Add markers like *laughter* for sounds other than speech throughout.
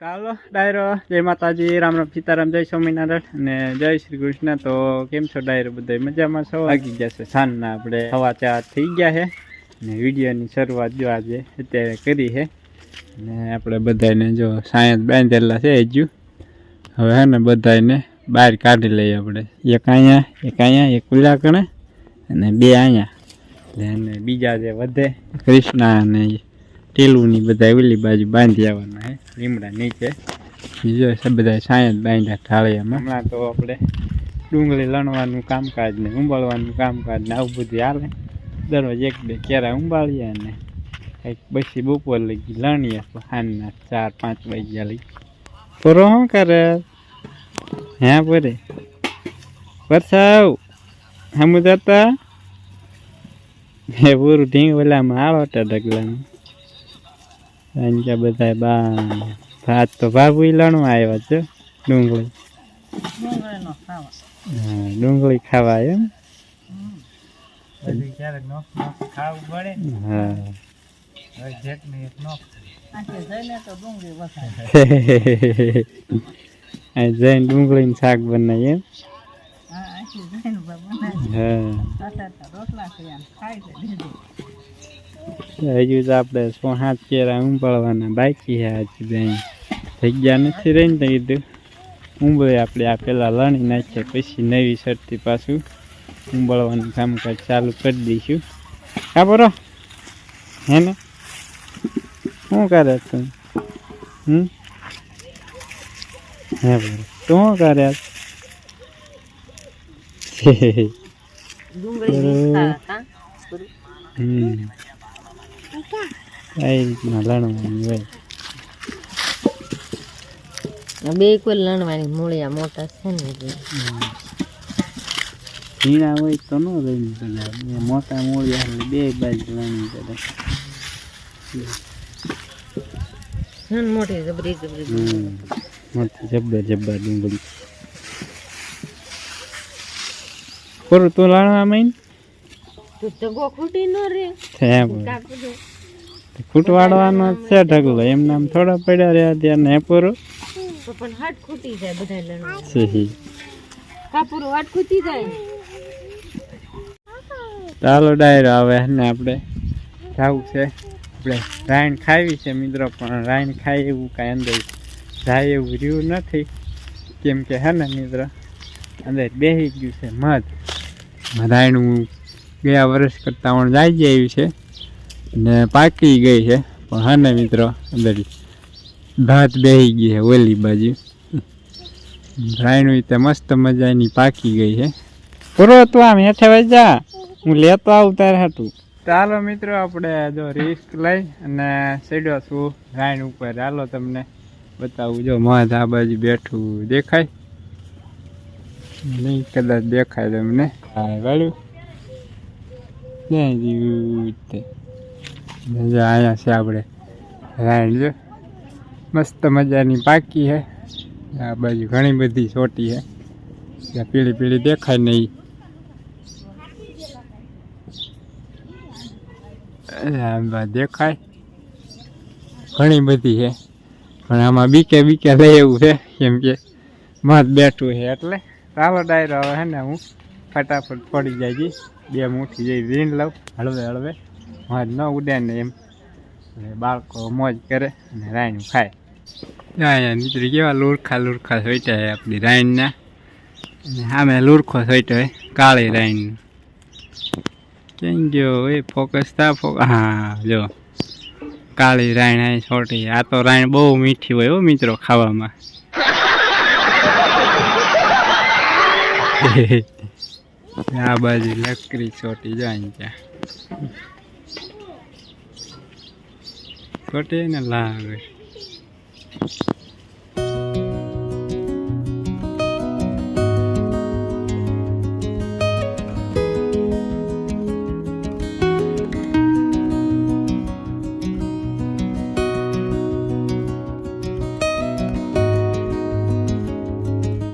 ચાલો, ડાયરો. જય માતાજી. રામ રામ સીતારામ. જય સ્વામિનારાયણ. અને જય શ્રી કૃષ્ણ. તો કેમ છો ડાયરો? બધા મજામાં છો? ગયા છે સાંજના. આપણે હવા ચા થઈ ગયા છે. અને વિડીયોની શરૂઆત જો આજે અત્યારે કરી છે. અને આપણે બધાને જો સાયન્સ બાંધેલા છે હજુ. હવે હે ને બધાને બહાર કાઢી લઈએ આપણે. એક અહીંયા એક અહીંયા, એક પીળા કણે અને બે અહીંયા. એટલે બીજા જે વધે, કૃષ્ણ અને ટેલુની બધા ઓલી બાજુ બાંધી આવવાના લીમડા નીચે. બીજો બધા સાયન્સ બાંધ્યા ઢાળિયામાં. હમણાં તો આપણે ડુંગળી લણવાનું કામકાજ ને ઉંબાળવાનું કામકાજ ને આવું બધું હાલે. દરરોજ એક બે કેરા ઉંબાળીએ ને કંઈક પછી બપોર લગી લણીએ તો ચાર, પાંચ વાગ્યા લગી. પૂરો શું કરે. હે પોરે. પરસાવ હમુ જતા. એ પૂરું ઢીંગ ઓલામાં આવો અહીંયા બધા બા ભાત તો ભાભુ લણવા આવ્યા છે ડુંગળી. ડુંગળી ખાવા એમ? જઈને ડુંગળી ડુંગળીનું શાક બનાવીએ એમ? હા. રોટલા હજુ તો આપણે સો સાત કેરા ઉંબાળવાના? બાકી છે હજી બેન. જગ્યા નથી રહીને તો કીધું ઉંબળે આપણે આ પેલા લણી નાખીએ પછી નવી શરતી પાછું ઉંબાળવાનું કામકાજ ચાલુ કરી દઈશું. હા બરો હે ને? શું કરે તું હમ? હે બરો તું શું કરે હમ. કઈ રીતના લણવાનું હોય. બે કોઈ લણવાની મૂળિયા મોટા છે ને. ઝીણા હોય તો ન લઈને પેલા મોટા મૂળિયા બે બાજુ લણી પડે મોટી જબરી જબરી મોટી જબ્બર જબ્બર ડુંગળી. ખોરું તું લાણવા માંડ તું ટગો ખૂટી ન રે. એમ કાપી દે. ખૂટવાડવાનો જ છે ઢગલો. એમ નામ થોડા પડ્યા રહ્યા ત્યાં ને પૂરો. પણ હાટ ખૂટી જાય બધા લણવા. સહી કાપુરો હાટ ખૂટી જાય? ચાલો ડાયરો હવે ને આપણે. જવું છે. આપણે રાઈન ખાવી છે મિત્રો પણ રાઈન ખાય એવું કાંઈ અંદર જાય એવું રહ્યું નથી. કેમ કે હે ને મિત્રો અંદર બેસી ગયું છે મધ. રાયણું ગયા વર્ષ કરતાં પણ જાય આવ્યું છે. ને પાકી ગઈ છે. પણ હા ને મિત્રો, અંદર ભાત બેસી ગઈ છે ઓલી બાજુ. રાયણું તે મસ્ત મજાની પાકી ગઈ છે. પૂરો તું આમ હેઠે વજા હું લેતો આવું તારે હતું ચાલો મિત્રો, આપણે જો રિસ્ક લઈ અને ચડ્યો છું રાઈન ઉપર. ચાલો તમને બતાવું. જો મધ આ બાજુ બેઠું દેખાય? નહીં, કદાચ દેખાય તમને. હા, વાળું. ત્યાં રહ્યું તે ને જો અહીંયા છે આપણે. રાઈડ જો. મસ્ત મજાની પાકી છે આ બાજુ ઘણી બધી ચોટી છે પીળી પીળી દેખાય નહીં દેખાય. ઘણી બધી છે પણ આમાં બીકે બીકે લઈ એવું છે, કેમ કે મત બેઠું છે એટલે. ચાલો ડાયરો હવે હે ને હું ફટાફટ પડી જાય બે મુઠી જઈ વીણ લઉં. હળવે હળવે. મધ ન ઉડે ને એમ. બાળકો મોજ કરે અને રાયણું ખાય. મિત્રો કેવા લુરખા લુરખા સોઈટા હોય આપણી રાયણના. અને સામે લુરખો સોઈટો હોય કાળી રાયણ કેમ ગયો? એ ફોકસ તા ફોક, હા, જો. કાળી રાયણ આ છોટી. આ તો રાયણ બહુ મીઠી હોય હો મિત્રો ખાવામાં. *laughs* આ બાજુ લકરી છોટી જાય ત્યાં. છોટી ને લાવે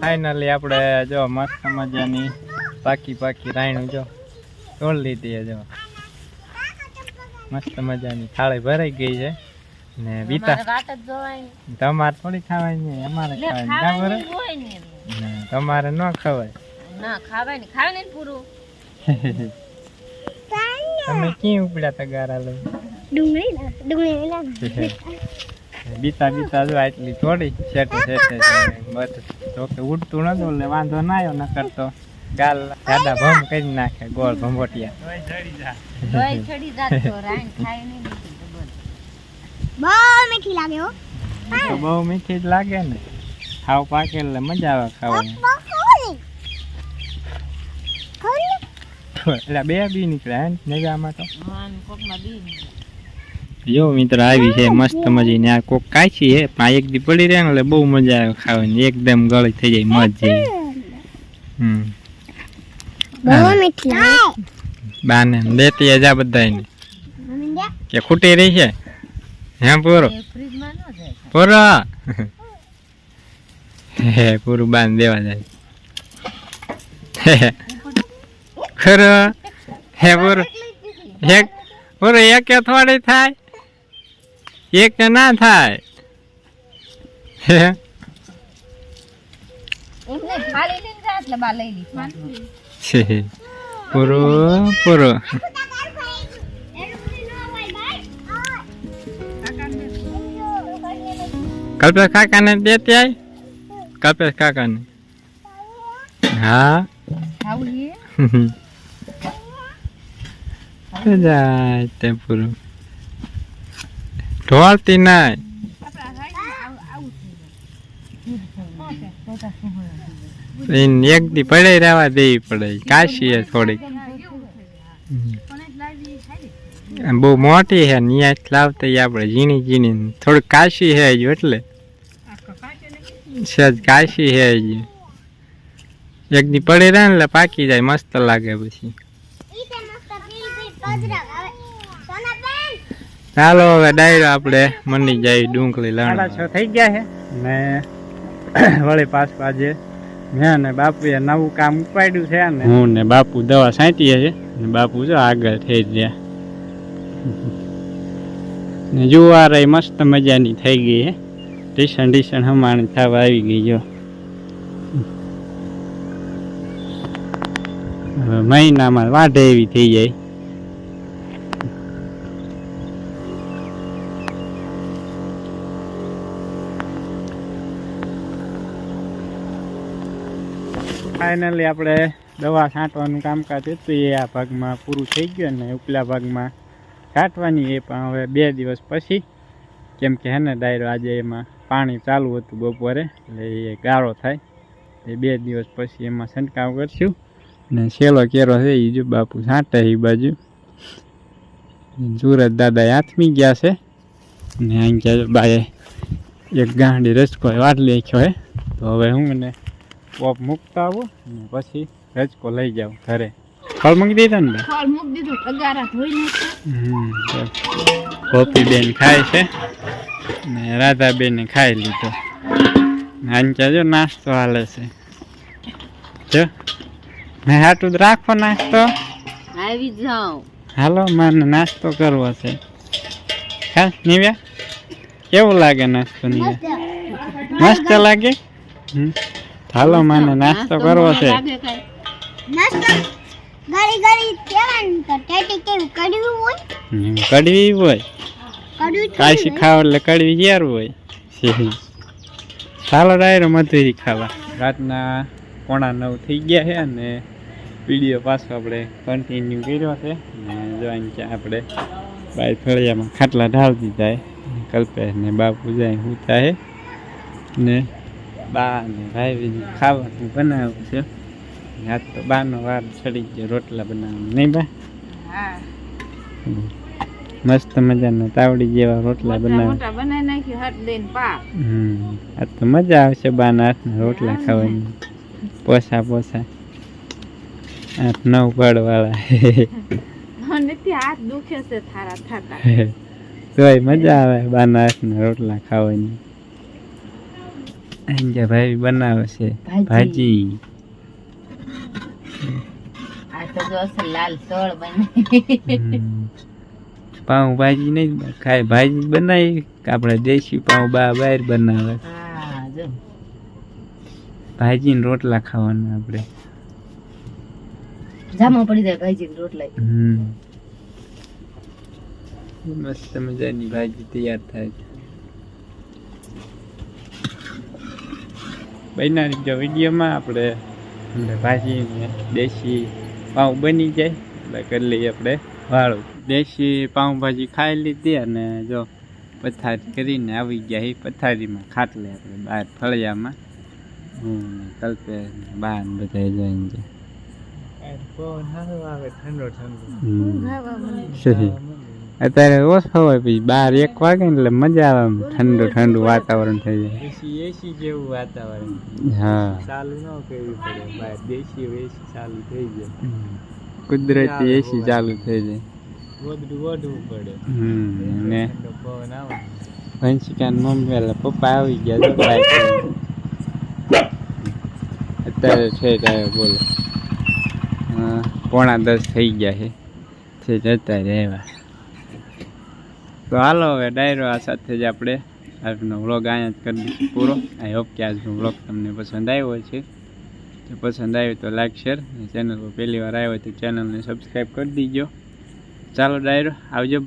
ફાઇનલી આપણે જો મસ્ત મજાની પાકી પાકી રાયણું જો તોડ લીધી જો. મસ્ત મજાની થાળી ભરાઈ ગઈ છે. ને બીતા. અમારે વાટ જ ને. તમારે થોડી ખાવાની અમારે ખાવાની. ખાવાની બરોબર? ને એટલે. ને તમારે ન ખવાય. ના ખાવાય ને ખાવે ને પૂરું. *laughs* તમે ક્યાં ઉપડ્યા તગારા લઈ ડુંગળી ના ડુંગળી ના. *laughs* બીતા બીતા જો આટલી થોડી શેટે શેટે બસ તો કે ઉડતું નતું એટલે વાંધો ના આવ્યો ન કરતો ગાલ દાદા ભમ કરી નાખે ગોળ ભંભોટિયા લોહી ચડી જાતો રાઈન ખાય નહીં બીજું તો બોલ. બહુ મીઠી લાગે હો. તો બહુ મીઠી જ લાગે ને. ખાવ પાકે એટલે મજા આવે ખાવાની. એટલે બે બી નીકળ્યા હે નજામાં તો? ને. જો મિત્ર આવી છે મસ્ત મજીને આ કોક કાચી હે પણ એક દી પડી રહે ને એટલે બહુ મજા આવે ખાવાની. એકદમ ગળી થઈ જાય મજ જાય હમ. બહુ મીઠી બાને દેતી જા બધાને મમ્મી દે કે ખૂટી રહી છે? હે પૂરો. પૂરો. હે પૂરું બાંધ દેવા જાય ખરો. હે પૂરો. એક પૂરો એક થોડી થાય. એક ના થાય. હે. પૂરો પૂરો. કલ્પેશ કાકાને દેતી આય કલ્પેશ કાકાને. હા? જાય તે પૂરું ઢોળતી નાય. એક દી પડે રહેવા દેવી પડે. કાશી થોડીક. બહુ મોટી હે નિયાજ લાવતા આપણે ઝીણી ઝીણી થોડીક કાશી હે હજુ એટલે. સજ કાશી હે હજુ એક દી પડે રહે ને એટલે પાકી જાય મસ્ત લાગે પછી. ચાલો હવે ડાયરો આપણે મંડી જાય ડુંગળી લાણા છ થઈ ગયા છે ને વળી પાછું આજે મેં ને બાપુએ નવું કામ ઉપાડ્યું છે ને. હું ને બાપુ દવા સાંટીએ છે ને બાપુ જો આગળ થઈ ગયા. ને જુવાર મસ્ત મજાની થઈ ગઈ હે. ટીશન ટીશન હમણાં થવા આવી ગઈ જો. મહિનામાં વાઢે એવી થઈ જાય. ફાઇનલી આપણે દવા છાંટવાનું કામકાજ હતું, એ આ ભાગમાં પૂરું થઈ ગયું ને ઉપલા ભાગમાં છાંટવાની એ પણ હવે બે દિવસ પછી. કેમ કે હે ને, ડાયરો આજે એમાં પાણી ચાલુ હતું બપોરે, એટલે એ ગાળો થાય. એ બે દિવસ પછી એમાં છંટકાવ કરશું. ને છેલ્લો કેરો છે એ જો બાપુ છાંટે એ બાજુ. સુરત દાદા હાથમી ગયા છે. ને અહીં ક્યાં બાએ એક ગાંડી રસકો વાટ લેખ્યો હે. તો હવે હું મને પોપ મૂકતા આવું અને પછી રજકો લઈ જાઉં ઘરે. ફળ મૂકી દીધો ને ફળ મૂક દીધું અગારા ધોઈ હમ, કોપી બેન ખાય છે. ને રાધાબેને ખાઈ લીધો. આંચા જો નાસ્તો હાલે છે. જો. મેં હાટું રાખો નાસ્તો. આવી જાઉં હાલો મને નાસ્તો કરવો છે. ખાસ નિવ્યા? કેવું લાગે નાસ્તો નિવ્યા? મસ્ત. લાગે? હમ. હાલો મને નાસ્તો કરવો છે. લાગે કાંઈ? ઘડી ગળી કહેવાનું તો ટેટી કેવી કડવી હોય? કડવી હોય. કડવી કાશી ખાવ એટલે કડવી યાર હોય. ચાલો ડાયરો મધુરી ખાવા રાતના પોણા નવ થઈ ગયા છે અને વીડિયો પાછો આપણે કન્ટિન્યુ કર્યો છે. ને જોઈને ક્યાં આપણે બાય ફળિયામાં ખાટલા ઢાળ દીધા કલ્પે ને બાપુ જાય હુતા છે ને બા ને ભાઈ ખાવાનું બનાવ્યું છે. આજ તો બાનો વાર ચડી ગયો રોટલા બનાવવા નહીં બા? હા. મસ્ત મજાના તાવડી જેવા રોટલા બનાવે. બનાવી નાખી હાથ દઈને પા હમ આ તો મજા આવશે બાના હાથના રોટલા ખાવાની. પોસા પોસા. આઠ નવ પડવાળા નથી હાથ દુખે છે થારા થાતા. *laughs* તોય મજા આવે બાના હાથના રોટલા ખાવાની. ભાઈ બનાવે છે ભાજી. આ તો જો લાલ બને. નહીં ખાય ભાજી બનાવી આપણે દેશી પાઉં બા બહાર બનાવે. ભાજી ને રોટલા ખાવાના આપણે. જામો પડી જાય ભાજી રોટલા હમ. મસ્ત મજાની ભાજી તૈયાર થાય છે. બનાવી જો વિડીયોમાં આપણે. ભાજી દેશી પાઉં બની જાય એટલે કરી લઈએ આપણે વાળું. દેશી પાઉંભાજી ખાઈ લીધી અને જો પથારી કરીને આવી ગયા એ પથારીમાં ખાટલે આપણે બહાર ફળિયામાં. હું ને કલ્પે ને બા ને બધા સારો આવે ઠંડો ઠંડો સહી. અત્યારે ઓછો હોય પછી બાર એક વાગે એટલે મજા આવે ઠંડુ ઠંડુ વાતાવરણ થઈ જાય. એસી એસી જેવું વાતાવરણ. હા. ચાલુ ન કરવી પડે. બહાર દેશી એસી ચાલુ થઈ જાય. કુદરતી એસી ચાલુ થઈ જાય. વધુ ઓઢવું પડે. હમ ને? પવન આવે. વંશિકા ને મમ્મી એટલે પપ્પા આવી ગયા તો અત્યારે છે ત્યારે બોલો. હા, પોણા દસ થઈ ગયા છે. છે જતા રહેવા તો હાલો હવે ડાયરો આ સાથે જ આપણે આજનો વ્લોગ અહીંયા જ કરી દઈશું પૂરો. આઈ હોપ કે આજનો વ્લોગ તમને પસંદ આવ્યો છે જો પસંદ આવ્યો તો લાઈક શેર ચેનલ પર પહેલી વાર આવ્યો તો ચેનલને સબસ્ક્રાઈબ કરી દીજો. ચાલો ડાયરો, આવજો